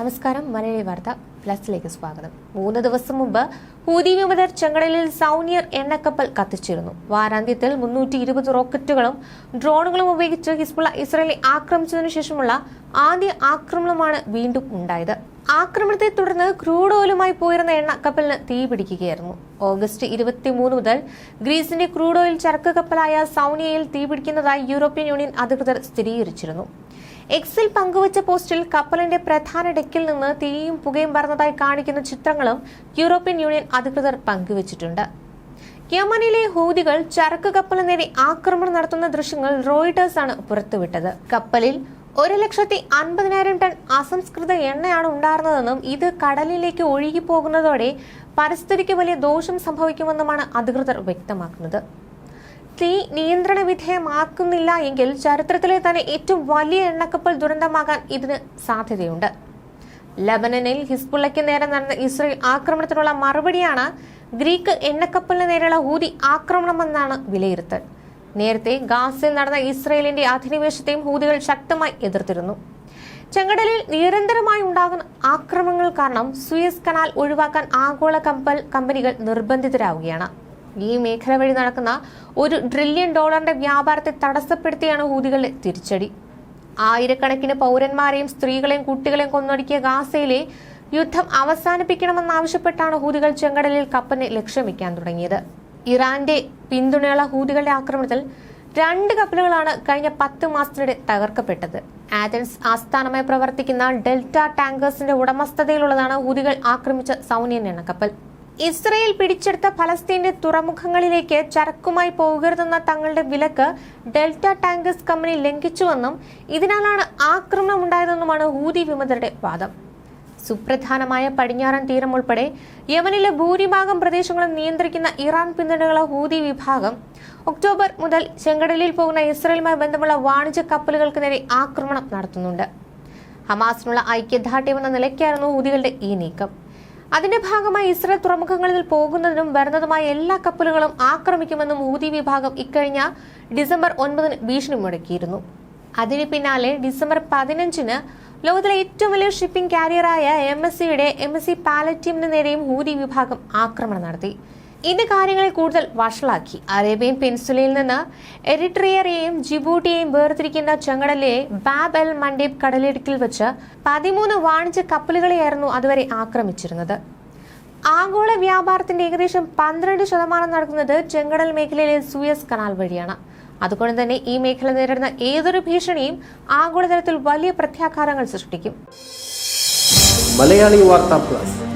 നമസ്കാരം മലയാളി വാർത്ത പ്ലസിലേക്ക് സ്വാഗതം. മൂന്ന് ദിവസം മുമ്പ് ഹൂതി വിമതർ ചെങ്കടലിൽ സൗനിയർ എണ്ണക്കപ്പൽ കത്തിച്ചിരുന്നു. വാരാന്ത്യത്തിൽ മുന്നൂറ്റി ഇരുപത് റോക്കറ്റുകളും ഡ്രോണുകളും ഉപയോഗിച്ച് ഹിസ്ബുള്ള ഇസ്രായേലി ആക്രമിച്ചതിനു ശേഷമുള്ള ആദ്യ ആക്രമണമാണ് വീണ്ടും ഉണ്ടായത്. ആക്രമണത്തെ തുടർന്ന് ക്രൂഡ് ഓയിലുമായി പോയിരുന്ന എണ്ണ കപ്പലിന് തീ പിടിക്കുകയായിരുന്നു. ഓഗസ്റ്റ് ഇരുപത്തിമൂന്ന് മുതൽ ഗ്രീസിന്റെ ക്രൂഡ് ഓയിൽ ചരക്ക് കപ്പലായ സൗനിയയിൽ തീപിടിക്കുന്നതായി യൂറോപ്യൻ യൂണിയൻ അധികൃതർ സ്ഥിരീകരിച്ചിരുന്നു. എക്സിൽ പങ്കുവച്ച പോസ്റ്റിൽ കപ്പലിന്റെ പ്രധാന ഡെക്കിൽ നിന്ന് തീയും പുകയും പറന്നതായി കാണിക്കുന്ന ചിത്രങ്ങളും യൂറോപ്യൻ യൂണിയൻ അധികൃതർ പങ്കുവച്ചിട്ടുണ്ട്. യമനിലെ ഹൂതികൾ ചരക്ക് കപ്പലിന് നേരെ ആക്രമണം നടത്തുന്ന ദൃശ്യങ്ങൾ റോയിട്ടേഴ്സ് ആണ് പുറത്തുവിട്ടത്. കപ്പലിൽ ഒരു ലക്ഷത്തി അൻപതിനായിരം ടൺ അസംസ്കൃത എണ്ണയാണ് ഉണ്ടായിരുന്നതെന്നും ഇത് കടലിലേക്ക് ഒഴുകി പോകുന്നതോടെ പരിസ്ഥിതിക്ക് വലിയ ദോഷം സംഭവിക്കുമെന്നുമാണ് അധികൃതർ വ്യക്തമാക്കുന്നത്. തീ നിയന്ത്രണ വിധേയമാക്കുന്നില്ല എങ്കിൽ ചരിത്രത്തിലെ തന്നെ ഏറ്റവും വലിയ എണ്ണക്കപ്പൽ ദുരന്തമാകാൻ ഇതിന് സാധ്യതയുണ്ട്. ലബനനിൽ ഹിസ്ബുള്ളയ്ക്ക് നേരെ നടന്ന ഇസ്രയേൽ ആക്രമണത്തിനുള്ള മറുപടിയാണ് ഗ്രീക്ക് എണ്ണക്കപ്പലിന് നേരെയുള്ള ഹൂതി ആക്രമണമെന്നാണ് വിലയിരുത്തൽ. നേരത്തെ ഗാസയിൽ നടന്ന ഇസ്രയേലിന്റെ അധിനിവേശത്തെയും ഹൂതികൾ ശക്തമായി എതിർത്തിരുന്നു. ചെങ്കടലിൽ നിരന്തരമായി ഉണ്ടാകുന്ന ആക്രമണങ്ങൾ കാരണം സുയസ് കനാൽ ഒഴിവാക്കാൻ ആഗോള കപ്പൽ കമ്പനികൾ നിർബന്ധിതരാവുകയാണ്. ഈ മേഖല വഴി നടക്കുന്ന ഒരു ട്രില്യൺ ഡോളറിന്റെ വ്യാപാരത്തെ തടസ്സപ്പെടുത്തിയാണ് ഹൂതികളുടെ തിരിച്ചടി. ആയിരക്കണക്കിന് പൗരന്മാരെയും സ്ത്രീകളെയും കുട്ടികളെയും കൊന്നൊടുക്കിയ ഗാസയിലെ യുദ്ധം അവസാനിപ്പിക്കണമെന്നാവശ്യപ്പെട്ടാണ് ഹൂതികൾ ചെങ്കടലിൽ കപ്പലിനെ ലക്ഷ്യം വയ്ക്കാൻ തുടങ്ങിയത്. ഇറാന്റെ പിന്തുണയുള്ള ഹൂതികളുടെ ആക്രമണത്തിൽ രണ്ട് കപ്പലുകളാണ് കഴിഞ്ഞ പത്ത് മാസത്തിനിടെ തകർക്കപ്പെട്ടത്. ആഥൻസ് ആസ്ഥാനമായി പ്രവർത്തിക്കുന്ന ഡെൽറ്റ ടാങ്കേഴ്സിന്റെ ഉടമസ്ഥതയിലുള്ളതാണ് ഹൂതികൾ ആക്രമിച്ച സൗനിയൻ എണ്ണ കപ്പൽ ഇസ്രയേൽ പിടിച്ചെടുത്ത ഫലസ്തീന്റെ തുറമുഖങ്ങളിലേക്ക് ചരക്കുമായി പോകരുതെന്ന തങ്ങളുടെ വിലക്ക് ഡെൽറ്റ ടാങ്കേഴ്സ് കമ്പനി ലംഘിച്ചുവെന്നും ഇതിനാലാണ് ആക്രമണം ഉണ്ടായതെന്നുമാണ് ഹൂതി വിമതരുടെ വാദം. സുപ്രധാനമായ പടിഞ്ഞാറൻ തീരം ഉൾപ്പെടെ യമനിലെ ഭൂരിഭാഗം പ്രദേശങ്ങളും നിയന്ത്രിക്കുന്ന ഇറാൻ പിന്തുണയുള്ള ഹൂതി വിഭാഗം ഒക്ടോബർ മുതൽ ചെങ്കടലിൽ പോകുന്ന ഇസ്രയേലുമായി ബന്ധമുള്ള വാണിജ്യ കപ്പലുകൾക്ക് നേരെ ആക്രമണം നടത്തുന്നുണ്ട്. ഹമാസിനുള്ള ഐക്യദാർഢ്യമെന്ന നിലയ്ക്കായിരുന്നു ഹൂതികളുടെ ഈ നീക്കം. അതിന്റെ ഭാഗമായി ഇസ്രയേൽ തുറമുഖങ്ങളിൽ പോകുന്നതിനും വരുന്നതുമായ എല്ലാ കപ്പലുകളും ആക്രമിക്കുമെന്നും ഹൂതി വിഭാഗം ഇക്കഴിഞ്ഞ ഡിസംബർ ഒൻപതിന് ഭീഷണി മുടക്കിയിരുന്നു അതിന് പിന്നാലെ ഡിസംബർ പതിനഞ്ചിന് ലോകത്തിലെ ഏറ്റവും വലിയ ഷിപ്പിംഗ് കാരിയറായ എം എസ് സിയുടെ എം എസ് സി പാലറ്റീമിന് നേരെയും ഹൂതി വിഭാഗം ആക്രമണം നടത്തി. ഇത് കാര്യങ്ങളെ കൂടുതൽ വഷളാക്കി. അറേബ്യൻ പെൻസുലയിൽ നിന്ന് എറിട്രിയറേയും ജിബൂട്ടിയെയും വേർതിരിക്കുന്ന ചെങ്കടലിലെ ബാബ് എൽ മണ്ടേബ് കടലിടുക്കിൽ വെച്ച് പതിമൂന്ന് വാണിജ്യ കപ്പലുകളെയായിരുന്നു അതുവരെ ആക്രമിച്ചിരുന്നത്. ആഗോള വ്യാപാരത്തിന്റെ ഏകദേശം പന്ത്രണ്ട് ശതമാനം നടക്കുന്നത് ചെങ്കടൽ മേഖലയിലെ സൂയസ് കനാൽ വഴിയാണ്. അതുകൊണ്ട് തന്നെ ഈ മേഖല നേരിടുന്ന ഏതൊരു ഭീഷണിയും ആഗോളതലത്തിൽ വലിയ പ്രത്യാഘാതങ്ങൾ സൃഷ്ടിക്കും. Malayali Vartha plus.